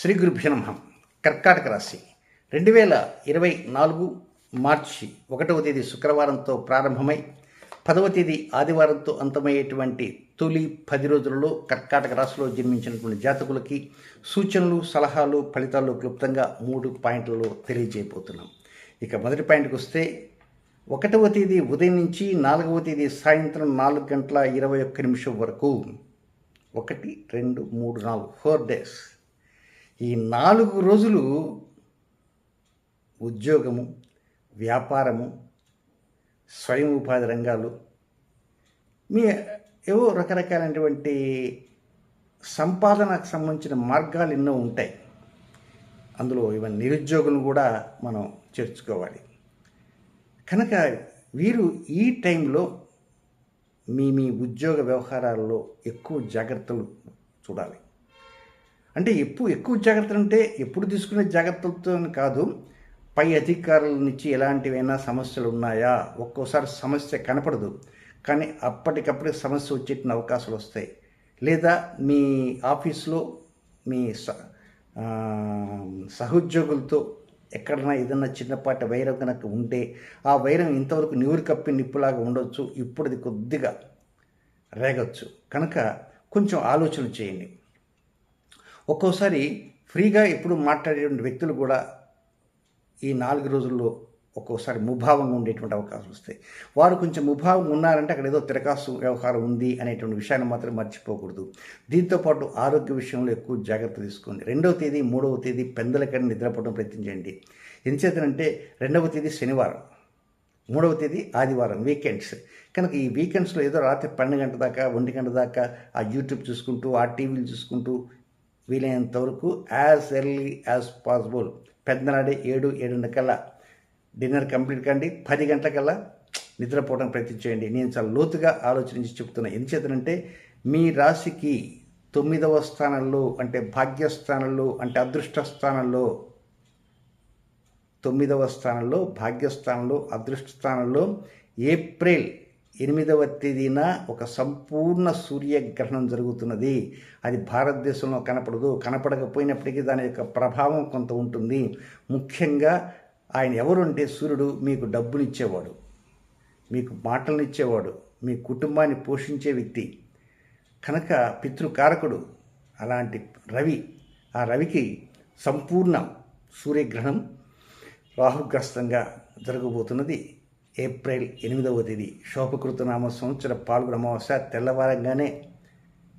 శ్రీ గురుభ్య నమ. కర్కాటక రాశి. రెండు వేల ఇరవై నాలుగు మార్చి ఒకటవ తేదీ శుక్రవారంతో ప్రారంభమై పదవ తేదీ ఆదివారంతో అంతమయ్యేటువంటి తొలి పది రోజులలో కర్కాటక రాశిలో జన్మించినటువంటి జాతకులకి సూచనలు సలహాలు ఫలితాలు క్లుప్తంగా మూడు పాయింట్లలో తెలియజేయబోతున్నాం. ఇక మొదటి పాయింట్కి వస్తే ఒకటవ తేదీ ఉదయం నుంచి నాలుగవ తేదీ సాయంత్రం నాలుగు గంటల ఇరవై ఒక్క నిమిషం వరకు ఒకటి రెండు మూడు నాలుగు ఫోర్ డేస్ ఈ నాలుగు రోజులు ఉద్యోగము వ్యాపారము స్వయం ఉపాధి రంగాలు మీ ఏవో రకరకాలైనటువంటి సంపాదనకు సంబంధించిన మార్గాలు ఎన్నో ఉంటాయి. అందులో ఇవన్నీ నిరుద్యోగులను కూడా మనం చేర్చుకోవాలి. కనుక వీరు ఈ టైంలో మీ మీ ఉద్యోగ వ్యవహారాల్లో ఎక్కువ జాగ్రత్తలు చూడాలి. అంటే ఎప్పుడు ఎక్కువ జాగ్రత్తలు అంటే ఎప్పుడు తీసుకునే జాగ్రత్తలతో కాదు పై అధికారుల నుంచి ఎలాంటివైనా సమస్యలు ఉన్నాయా ఒక్కోసారి సమస్య కనపడదు. కానీ అప్పటికప్పుడు సమస్య వచ్చేటిన అవకాశాలు వస్తాయి. లేదా మీ ఆఫీస్లో మీ స సహోద్యోగులతో ఎక్కడైనా ఏదైనా చిన్నపాటి వైరం కనుక ఉంటే ఆ వైరం ఇంతవరకు నీరు కప్పి నిప్పులాగా ఉండొచ్చు ఇప్పుడు అది కొద్దిగా రేగొచ్చు. కనుక కొంచెం ఆలోచన చేయండి. ఒక్కోసారి ఫ్రీగా ఎప్పుడు మాట్లాడేటువంటి వ్యక్తులు కూడా ఈ నాలుగు రోజుల్లో ఒక్కోసారి ముభావంగా ఉండేటువంటి అవకాశాలు వస్తాయి. వారు కొంచెం ముభావంగా ఉన్నారంటే అక్కడ ఏదో తిరకాసు వ్యవహారం ఉంది అనేటువంటి విషయాన్ని మాత్రం మర్చిపోకూడదు. దీంతోపాటు ఆరోగ్య విషయంలో ఎక్కువ జాగ్రత్త తీసుకోండి. రెండవ తేదీ మూడవ తేదీ పెందలకని నిద్రపోవడం ప్రయత్నించండి. ఎంచేతనంటే రెండవ తేదీ శనివారం మూడవ తేదీ ఆదివారం వీకెండ్స్ కనుక ఈ వీకెండ్స్లో ఏదో రాత్రి పన్నెండు గంటల దాకా ఒంటి గంట దాకా ఆ యూట్యూబ్ చూసుకుంటూ ఆ టీవీలు చూసుకుంటూ వీలైనంత వరకు యాజ్ ఎర్లీ యాజ్ పాసిబుల్ పెద్దనాడే ఏడు ఏడున్నర కల్లా డిన్నర్ కంప్లీట్ కండి. పది గంటలకల్లా నిద్రపోవడానికి ప్రయత్నించేయండి నేను చాలా లోతుగా ఆలోచించి చెప్తున్నా. ఎందుచేతనంటే మీ రాశికి తొమ్మిదవ స్థానంలో అంటే భాగ్యస్థానంలో అంటే అదృష్ట స్థానంలో తొమ్మిదవ స్థానంలో భాగ్యస్థానంలో అదృష్ట స్థానంలో ఏప్రిల్ ఎనిమిదవ తేదీన ఒక సంపూర్ణ సూర్యగ్రహణం జరుగుతున్నది. అది భారతదేశంలో కనపడదు. కనపడకపోయినప్పటికీ దాని యొక్క ప్రభావం కొంత ఉంటుంది. ముఖ్యంగా ఆయన ఎవరు అంటే సూర్యుడు మీకు డబ్బునిచ్చేవాడు. మీకు మాటలనిచ్చేవాడు. మీ కుటుంబాన్ని పోషించే వ్యక్తి. కనుక పితృకారకుడు అలాంటి రవి ఆ రవికి సంపూర్ణ సూర్యగ్రహణం రాహుగ్రస్తంగా జరగబోతున్నది. ఏప్రిల్ ఎనిమిదవ తేదీ. శోభకృతనామ సంవత్సర పాల్గొన అమావాస్య తెల్లవారంగానే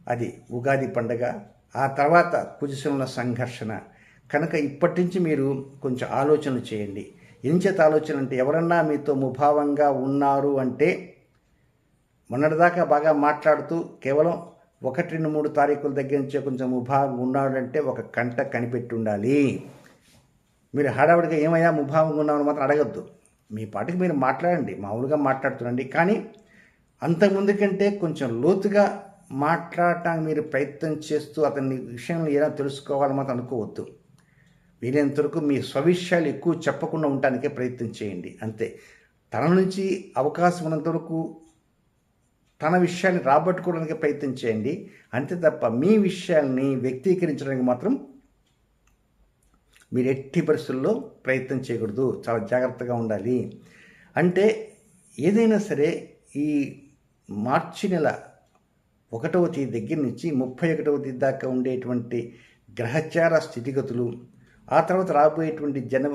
అది ఉగాది పండగ. ఆ తర్వాత కుజశనుల సంఘర్షణ. కనుక ఇప్పటి నుంచి మీరు కొంచెం ఆలోచన చేయండి. ఎంచేత ఆలోచన అంటే ఎవరన్నా మీతో ముభావంగా ఉన్నారు అంటే మొన్నటిదాకా బాగా మాట్లాడుతూ కేవలం ఒకటి రెండు మూడు తారీఖుల దగ్గర నుంచే కొంచెం ముభావంగా ఉన్నాడంటే ఒక కంట కనిపెట్టి ఉండాలి. మీరు హడావిడిగా ఏమయ్యా ముభావంగా ఉన్నామని మాత్రం అడగద్దు. మీ పాటికి మీరు మాట్లాడండి మామూలుగా మాట్లాడుతుండండి. కానీ అంతకుముందు కంటే కొంచెం లోతుగా మాట్లాడటానికి మీరు ప్రయత్నం చేస్తూ అతని విషయంలో ఏదైనా తెలుసుకోవాలని మాత్రం అనుకోవద్దు. వీలైనంత వరకు మీ స్వవిషయాలు ఎక్కువ చెప్పకుండా ఉండటానికే ప్రయత్నం చేయండి అంతే. తన నుంచి అవకాశం ఉన్నంత వరకు తన విషయాన్ని రాబట్టుకోవడానికి ప్రయత్నం చేయండి అంతే తప్ప మీ విషయాల్ని వ్యక్తీకరించడానికి మాత్రం మీరు ఎట్టి పరిస్థితుల్లో ప్రయత్నం చేయకూడదు. చాలా జాగ్రత్తగా ఉండాలి. అంటే ఏదైనా సరే ఈ మార్చి నెల ఒకటవ తేదీ దగ్గర నుంచి ముప్పై ఒకటవ తేదీ దాకా ఉండేటువంటి గ్రహచార స్థితిగతులు ఆ తర్వాత రాబోయేటువంటి జన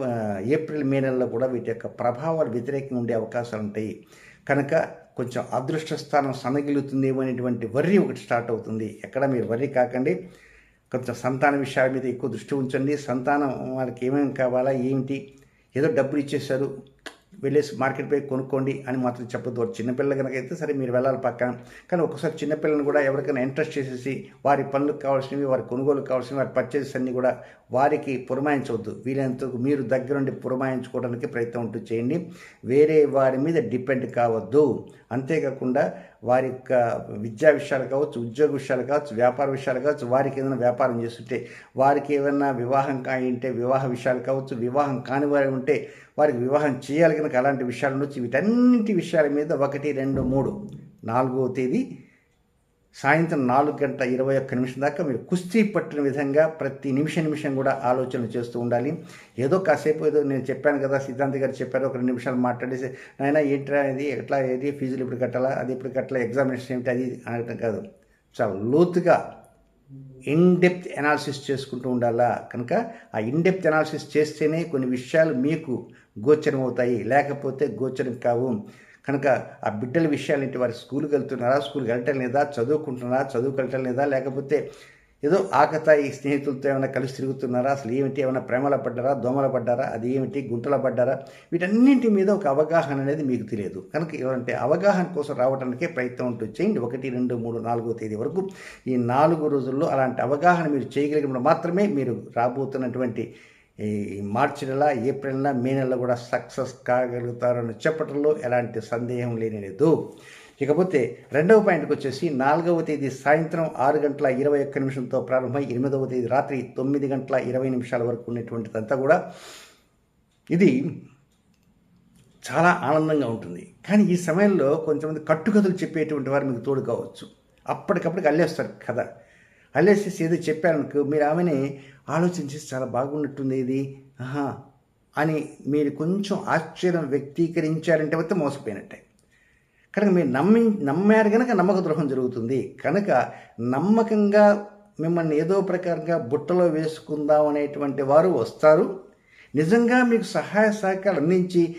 ఏప్రిల్ మే నెలలో కూడా వీటి యొక్క ప్రభావాలు వ్యతిరేకంగా ఉండే అవకాశాలు ఉంటాయి. కనుక కొంచెం అదృష్ట స్థానం సన్నగిలుతుందేమో అనేటువంటి వర్రీ ఒకటి స్టార్ట్ అవుతుంది. ఎక్కడ మీరు వర్రీ కాకండి. కొంచెం సంతాన విషయాల మీద ఎక్కువ దృష్టి ఉంచండి. సంతానం వాళ్ళకి ఏమేమి కావాలా ఏమిటి ఏదో డబ్బులు ఇచ్చేశారు వెళ్ళేసి మార్కెట్ పోయి కొనుక్కోండి అని మాత్రం చెప్పదు చిన్నపిల్ల కనుక అయితే సరే మీరు వెళ్ళాలి పక్కన. కానీ ఒకసారి చిన్నపిల్లని కూడా ఎవరికైనా ఇంట్రెస్ట్ చేసేసి వారి పనులకు కావాల్సినవి వారి కొనుగోలు కావాల్సినవి వారి పర్చేసెస్ అన్నీ కూడా వారికి పురమాయించవద్దు. వీలైనంత మీరు దగ్గరుండి పురమాయించుకోవడానికి ప్రయత్నం ఉంటూ చేయండి. వేరే వారి మీద డిపెండ్ కావద్దు. అంతేకాకుండా వారి యొక్క విద్యా విషయాలు కావచ్చు ఉద్యోగ విషయాలు కావచ్చు వ్యాపార విషయాలు కావచ్చు వారికి ఏదైనా వ్యాపారం చేస్తుంటే వారికి ఏదైనా వివాహం కాయింటే వివాహ విషయాలు కావచ్చు వివాహం కాని వారి ఉంటే వారికి వివాహం చేయాలి కనుక అలాంటి విషయాలు ఉండొచ్చు. వీటన్నింటి విషయాల మీద ఒకటి రెండు మూడు నాలుగో తేదీ సాయంత్రం నాలుగు గంట ఇరవై ఒక్క నిమిషం దాకా మీరు కుస్తీ పట్టిన విధంగా ప్రతి నిమిషం నిమిషం కూడా ఆలోచన చేస్తూ ఉండాలి. ఏదో కాసేపు ఏదో నేను చెప్పాను కదా సిద్ధాంత్ గారు చెప్పారు ఒక రెండు నిమిషాలు మాట్లాడేసి నాయన ఏంట్రా ఇది? ఎట్లా ఏది? ఫీజులు ఇప్పుడు కట్టాలా? అది ఇప్పుడు కట్టాలా? ఎగ్జామినేషన్ ఏమిటి? అది అనటం కాదు. చాలా లోతుగా ఇన్డెప్త్ ఎనాలిసిస్ చేసుకుంటూ ఉండాలా? కనుక ఆ ఇన్డెప్త్ ఎనాలిసిస్ చేస్తేనే కొన్ని విషయాలు మీకు గోచరం అవుతాయి లేకపోతే గోచరం కావు. కనుక ఆ బిడ్డల విషయాలేంటి వారి స్కూల్కి వెళ్తున్నారా? స్కూల్కి వెళ్ళటం లేదా? చదువుకుంటున్నారా? చదువుకు వెళ్ళటం లేదా? లేకపోతే ఏదో ఆకతాయి స్నేహితులతో ఏమైనా కలిసి తిరుగుతున్నారా? అసలు ఏమిటి? ఏమైనా ప్రేమల పడ్డారా? దోమల పడ్డారా? అది ఏమిటి? గుంటల పడ్డారా? వీటన్నింటి మీద ఒక అవగాహన అనేది మీకు తెలియదు. కనుక ఎవరంటే అవగాహన కోసం రావడానికే ప్రయత్నం ఉంటూ చేయండి. ఒకటి రెండు మూడు నాలుగో తేదీ వరకు ఈ నాలుగు రోజుల్లో అలాంటి అవగాహన మీరు చేయగలిగినప్పుడు మాత్రమే మీరు రాబోతున్నటువంటి ఈ మార్చి నెల ఏప్రిల్ నెల మే నెల కూడా సక్సెస్ కాగలుగుతారని చెప్పడంలో ఎలాంటి సందేహం లేనిలేదు ఇకపోతే రెండవ పాయింట్కి వచ్చేసి నాలుగవ తేదీ సాయంత్రం ఆరు గంటల ఇరవై ఒక్క నిమిషంతో ప్రారంభమై ఎనిమిదవ తేదీ రాత్రి తొమ్మిది గంటల ఇరవై నిమిషాల వరకు ఉన్నటువంటిదంతా కూడా ఇది చాలా ఆనందంగా ఉంటుంది. కానీ ఈ సమయంలో కొంతమంది కట్టుకథలు చెప్పేటువంటి వారు మీకు తోడు కావచ్చు. అప్పటికప్పటికి అల్లేస్తారు కథ. అల్లేసేసి ఏదో చెప్పారనుకో మీరు ఆమెని ఆలోచించి చాలా బాగున్నట్టుంది ఇది. ఆహా అని మీరు కొంచెం ఆశ్చర్యం వ్యక్తీకరించారంటే మొత్తం మోసపోయినట్టే. కనుక మీరు నమ్మి నమ్మారు కనుక నమ్మక ద్రోహం జరుగుతుంది. కనుక నమ్మకంగా మిమ్మల్ని ఏదో ప్రకారంగా బుట్టలో వేసుకుందాం అనేటువంటి వారు వస్తారు. నిజంగా మీకు సహాయ సహకారాలు అందించి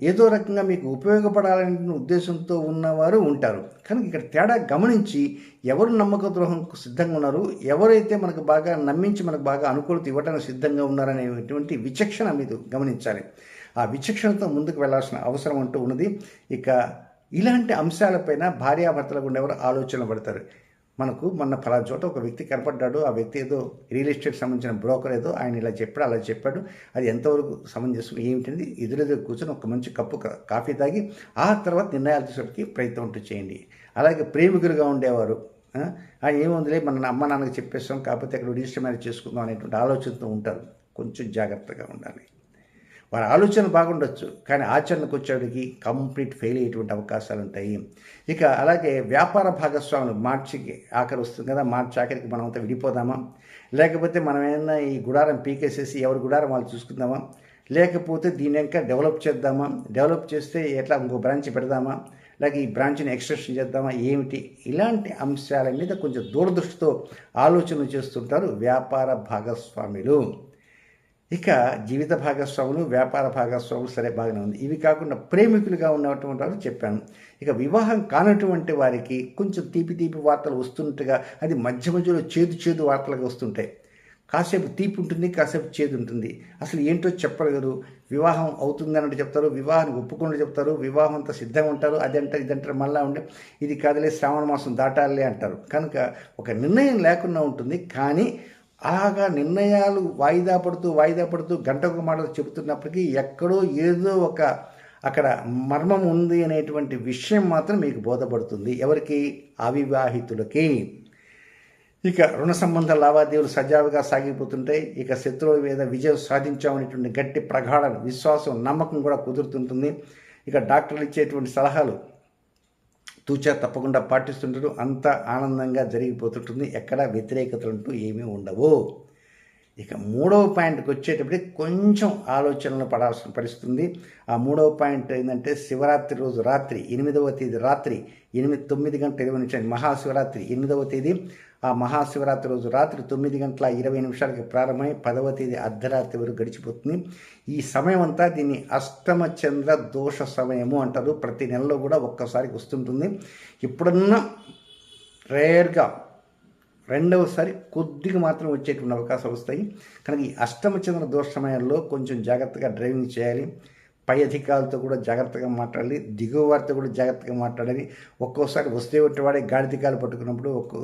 ఏదో రకంగా మీకు ఉపయోగపడాలనే ఉద్దేశంతో ఉన్నవారు ఉంటారు. కనుక ఇక్కడ తేడా గమనించి ఎవరు నమ్మక ద్రోహంకు సిద్ధంగా ఉన్నారు ఎవరైతే మనకు బాగా నమ్మించి మనకు బాగా అనుకూలత ఇవ్వడానికి సిద్ధంగా ఉన్నారనేటువంటి విచక్షణ మీరు గమనించాలి. ఆ విచక్షణతో ముందుకు వెళ్ళాల్సిన అవసరం అంటూ ఉన్నది. ఇక ఇలాంటి అంశాలపైన భార్యాభర్తలకు ఉండేవారు ఆలోచన పడతారు. మనకు మొన్న ఫలా చోట ఒక వ్యక్తి కనపడ్డాడు. ఆ వ్యక్తి ఏదో రియల్ ఎస్టేట్ సంబంధించిన బ్రోకర్ ఏదో ఆయన ఇలా చెప్పాడు అలా చెప్పాడు. అది ఎంతవరకు సమంజసం ఏమిటంది ఎదురెదురు కూర్చొని ఒక మంచి కప్పు కాఫీ తాగి ఆ తర్వాత నిర్ణయాలు తీసుకోవడానికి ప్రయత్నం ఉంటూ చేయండి. అలాగే ప్రేమికులుగా ఉండేవారు. ఏముందిలే మన అమ్మ నాన్నకి చెప్పేస్తాం కాకపోతే అక్కడ రిజిస్టర్ మ్యారేజ్ చేసుకుందాం అనేటువంటి ఆలోచనతో ఉంటారు. కొంచెం జాగ్రత్తగా ఉండాలి. వారి ఆలోచన బాగుండొచ్చు కానీ ఆచరణకు వచ్చేటికి కంప్లీట్ ఫెయిల్ అయ్యేటువంటి అవకాశాలు ఉంటాయి. ఇక అలాగే వ్యాపార భాగస్వాములు మార్చికి ఆఖరి వస్తుంది కదా మార్చి ఆఖరికి మనం అంతా విడిపోదామా? లేకపోతే మనం ఏమైనా ఈ గుడారం పీకేసేసి ఎవరి గుడారం వాళ్ళు చూసుకుందామా? లేకపోతే దీని ఇంకా డెవలప్ చేద్దామా? డెవలప్ చేస్తే ఎట్లా ఇంకో బ్రాంచ్ పెడదామా? లేక ఈ బ్రాంచ్ని ఎక్స్టెన్షన్ చేద్దామా? ఏమిటి? ఇలాంటి అంశాల మీద కొంచెం దూరదృష్టితో ఆలోచన చేస్తుంటారు వ్యాపార భాగస్వాములు. ఇక జీవిత భాగస్వాములు వ్యాపార భాగస్వాములు సరే బాగానే ఉంది. ఇవి కాకుండా ప్రేమికులుగా ఉన్నటువంటి వారు చెప్పాను. ఇక వివాహం కానటువంటి వారికి కొంచెం తీపి తీపి వార్తలు వస్తున్నట్టుగా అది మధ్య మధ్యలో చేదు చేదు వార్తలుగా వస్తుంటాయి. కాసేపు తీపి ఉంటుంది కాసేపు చేదు ఉంటుంది. అసలు ఏంటో చెప్పలేరు వివాహం అవుతుంది అన్నట్టు చెప్తారు వివాహాన్ని ఒప్పుకున్నట్టు చెప్తారు వివాహం అంతా సిద్ధంగా ఉంటారు అది అంటారు ఇది అంటారు మళ్ళీ ఉండే ఇది కాదులే శ్రావణ మాసం దాటాలే అంటారు. కనుక ఒక నిర్ణయం లేకుండా ఉంటుంది కానీ అలాగా నిర్ణయాలు వాయిదా పడుతూ వాయిదా పడుతూ గంటకు మాటలు చెబుతున్నప్పటికీ ఎక్కడో ఏదో ఒక అక్కడ మర్మం ఉంది అనేటువంటి విషయం మాత్రం మీకు బోధపడుతుంది. ఎవరికి? అవివాహితులకి. ఇక రుణ సంబంధ లావాదేవీలు సజావుగా సాగిపోతుంటాయి ఇక శత్రువుల మీద విజయం సాధించామనేటువంటి గట్టి ప్రగాఢ విశ్వాసం నమ్మకం కూడా కుదురుతుంటుంది. ఇక డాక్టర్లు ఇచ్చేటువంటి సలహాలు తూచా తప్పకుండా పాటిస్తుంటారు అంత ఆనందంగా జరిగిపోతుంటుంది. ఎక్కడ వ్యతిరేకతలు అంటూ ఏమీ ఉండవు. ఇక మూడవ పాయింట్కి వచ్చేటప్పటికి కొంచెం ఆలోచనలు పడాల్సిన పరిస్థితుంది. ఆ మూడవ పాయింట్ ఏంటంటే శివరాత్రి రోజు రాత్రి ఎనిమిదవ తేదీ రాత్రి ఎనిమిది తొమ్మిది గంటల ఇరవై నుంచి మహాశివరాత్రి ఎనిమిదవ తేదీ ఆ మహాశివరాత్రి రోజు రాత్రి తొమ్మిది గంటల ఇరవై నిమిషాలకి ప్రారంభమై పదవ తేదీ అర్ధరాత్రి వరకు గడిచిపోతుంది. ఈ సమయం అంతా దీన్ని అష్టమ చంద్ర దోష సమయము అంటారు. ప్రతి నెలలో కూడా ఒక్కసారికి వస్తుంటుంది. ఇప్పుడున్న రేర్గా రెండవసారి కొద్దిగా మాత్రం వచ్చేటువంటి అవకాశాలు వస్తాయి. కనుక ఈ అష్టమచంద్ర దోష సమయంలో కొంచెం జాగ్రత్తగా డ్రైవింగ్ చేయాలి. పై అధికారులతో కూడా జాగ్రత్తగా మాట్లాడాలి దిగువ వారితో కూడా జాగ్రత్తగా మాట్లాడాలి. ఒక్కోసారి వస్తే వాడే గాడిదికాలు పట్టుకున్నప్పుడు ఒక్కో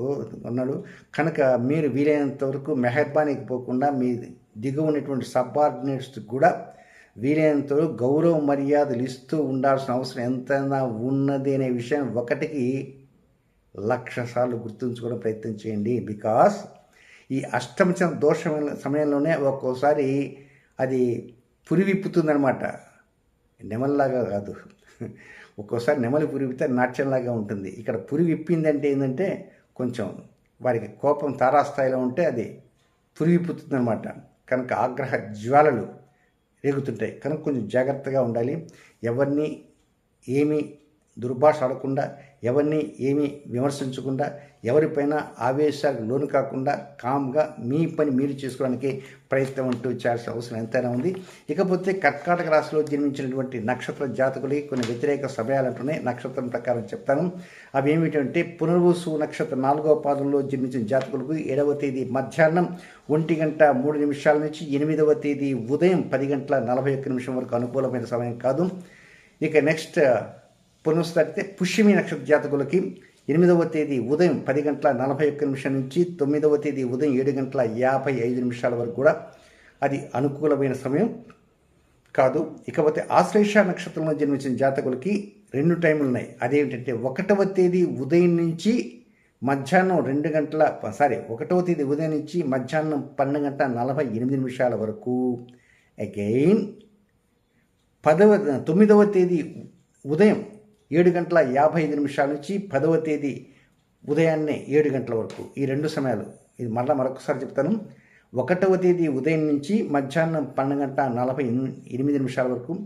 ఉన్నాడు. కనుక మీరు వీలైనంత వరకు మెహర్బానీకి పోకుండా మీ దిగువ ఉన్నటువంటి సబార్డినేట్స్ కూడా వీలైనంత వరకు గౌరవ మర్యాదలు ఇస్తూ ఉండాల్సిన అవసరం ఎంతైనా ఉన్నది అనే విషయం ఒకటికి లక్ష సార్లు గుర్తుంచుకోవడం ప్రయత్నం చేయండి. బికాస్ ఈ అష్టమచన దోష సమయంలోనే ఒక్కోసారి అది పురివిప్పుతుందనమాట నెమల్లాగా కాదు. ఒక్కోసారి నెమలి పురిపితే నాట్యంలాగా ఉంటుంది. ఇక్కడ పురి విప్పిందంటే ఏంటంటే కొంచెం వారికి కోపం తారాస్థాయిలో ఉంటే అది పురి అనమాట కనుక ఆగ్రహ జ్వాలలు రేగుతుంటాయి. కనుక కొంచెం జాగ్రత్తగా ఉండాలి. ఎవరిని ఏమీ దుర్భాష ఆడకుండా ఎవరిని ఏమీ విమర్శించకుండా ఎవరిపైన ఆవేశాలకు లోను కాకుండా కామ్గా మీ పని మీరు చేసుకోవడానికి ప్రయత్నం అంటూ చేయాల్సిన అవసరం ఎంతైనా ఉంది. ఇకపోతే కర్కాటక రాశిలో జన్మించినటువంటి నక్షత్ర జాతకులకి కొన్ని వ్యతిరేక సమయాలు అంటున్నాయి. నక్షత్రం ప్రకారం చెప్తాను. అవి ఏమిటంటే పునర్వసు నక్షత్ర నాలుగవ పాదంలో జన్మించిన జాతకులకు ఏడవ తేదీ మధ్యాహ్నం ఒంటి గంట మూడు నిమిషాల నుంచి ఎనిమిదవ తేదీ ఉదయం పది గంటల నలభై ఒక్క నిమిషం వరకు అనుకూలమైన సమయం కాదు. ఇక నెక్స్ట్ పునరుద్ధరితే పుష్యమి నక్షత్ర జాతకులకి ఎనిమిదవ తేదీ ఉదయం పది గంటల నలభై ఒక్క నిమిషం నుంచి తొమ్మిదవ తేదీ ఉదయం ఏడు గంటల యాభై ఐదు నిమిషాల వరకు కూడా అది అనుకూలమైన సమయం కాదు. ఇకపోతే ఆశ్లేష నక్షత్రంలో జన్మించిన జాతకులకి రెండు టైంలు ఉన్నాయి. అదేమిటంటే ఒకటవ తేదీ ఉదయం నుంచి మధ్యాహ్నం రెండు గంటల సారీ ఒకటవ తేదీ ఉదయం నుంచి మధ్యాహ్నం పన్నెండు గంటల నలభై ఎనిమిది నిమిషాల వరకు. అగైన్ పదవ తొమ్మిదవ తేదీ ఉదయం ఏడు గంటల యాభై ఐదు నిమిషాల నుంచి పదవ తేదీ ఉదయాన్నే ఏడు గంటల వరకు. ఈ రెండు సమయాలు. ఇది మరలా మరొకసారి చెప్తాను. ఒకటవ తేదీ ఉదయం నుంచి మధ్యాహ్నం పన్నెండు గంట నలభై ఎనిమిది నిమిషాల వరకు.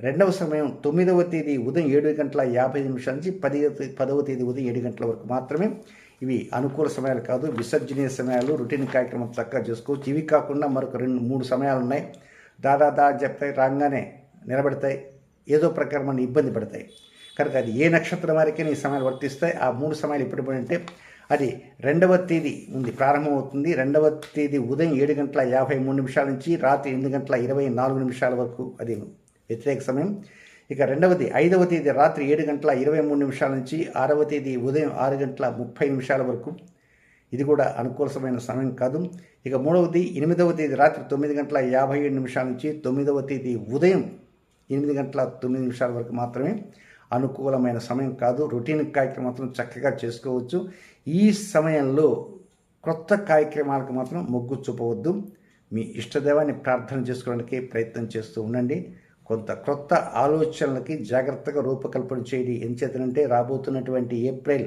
రెండవ సమయం తొమ్మిదవ తేదీ ఉదయం ఏడు గంటల యాభై ఐదు నిమిషాల నుంచి పది పదవ తేదీ ఉదయం ఏడు గంటల వరకు మాత్రమే. ఇవి అనుకూల సమయాలు కాదు. విసర్జనీయ సమయాలు రొటీన్ కార్యక్రమం చక్కగా చేసుకోవచ్చు. ఇవి కాకుండా మరొక రెండు మూడు సమయాలు ఉన్నాయి. దాదాదా చెప్తాయి రాగానే నిలబడతాయి. ఏదో ప్రకారం ఇబ్బంది పడతాయి. కనుక అది ఏ నక్షత్రం వారికి ఈ సమయాలు వర్తిస్తాయి. ఆ మూడు సమయాలు ఎప్పుడు అంటే అది రెండవ తేదీ ఉంది ప్రారంభమవుతుంది. రెండవ తేదీ ఉదయం ఏడు గంటల యాభై మూడు నిమిషాల నుంచి రాత్రి ఎనిమిది గంటల ఇరవై నాలుగు నిమిషాల వరకు అది వ్యతిరేక సమయం. ఇక రెండవది ఐదవ తేదీ రాత్రి ఏడు గంటల ఇరవై మూడు నిమిషాల నుంచి ఆరవ తేదీ ఉదయం ఆరు గంటల ముప్పై నిమిషాల వరకు. ఇది కూడా అనుకూలమైన సమయం కాదు. ఇక మూడవది ఎనిమిదవ తేదీ రాత్రి తొమ్మిది గంటల యాభై ఏడు నిమిషాల నుంచి తొమ్మిదవ తేదీ ఉదయం ఎనిమిది గంటల తొమ్మిది నిమిషాల వరకు మాత్రమే. అనుకూలమైన సమయం కాదు. రొటీన్ కార్యక్రమం మాత్రం చక్కగా చేసుకోవచ్చు. ఈ సమయంలో కొత్త కార్యక్రమాలకు మాత్రం మొగ్గు చూపవద్దు. మీ ఇష్టదేవాన్ని ప్రార్థన చేసుకోవడానికి ప్రయత్నం చేస్తూ ఉండండి. కొంత కొత్త ఆలోచనలకి జాగ్రత్తగా రూపకల్పన చేయడం. ఎంచేతనంటే రాబోతున్నటువంటి ఏప్రిల్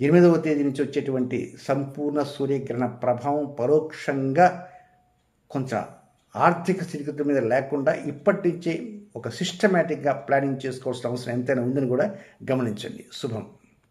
ఎనిమిదవ తేదీ నుంచి వచ్చేటువంటి సంపూర్ణ సూర్యగ్రహణ ప్రభావం పరోక్షంగా కొంచెం ఆర్థిక స్థితిగతుల మీద లేకుండా ఇప్పటి నుంచే ఒక సిస్టమేటిక్గా ప్లానింగ్ చేసుకోవాల్సిన అవసరం ఎంతైనా ఉందని కూడా గమనించండి. శుభం.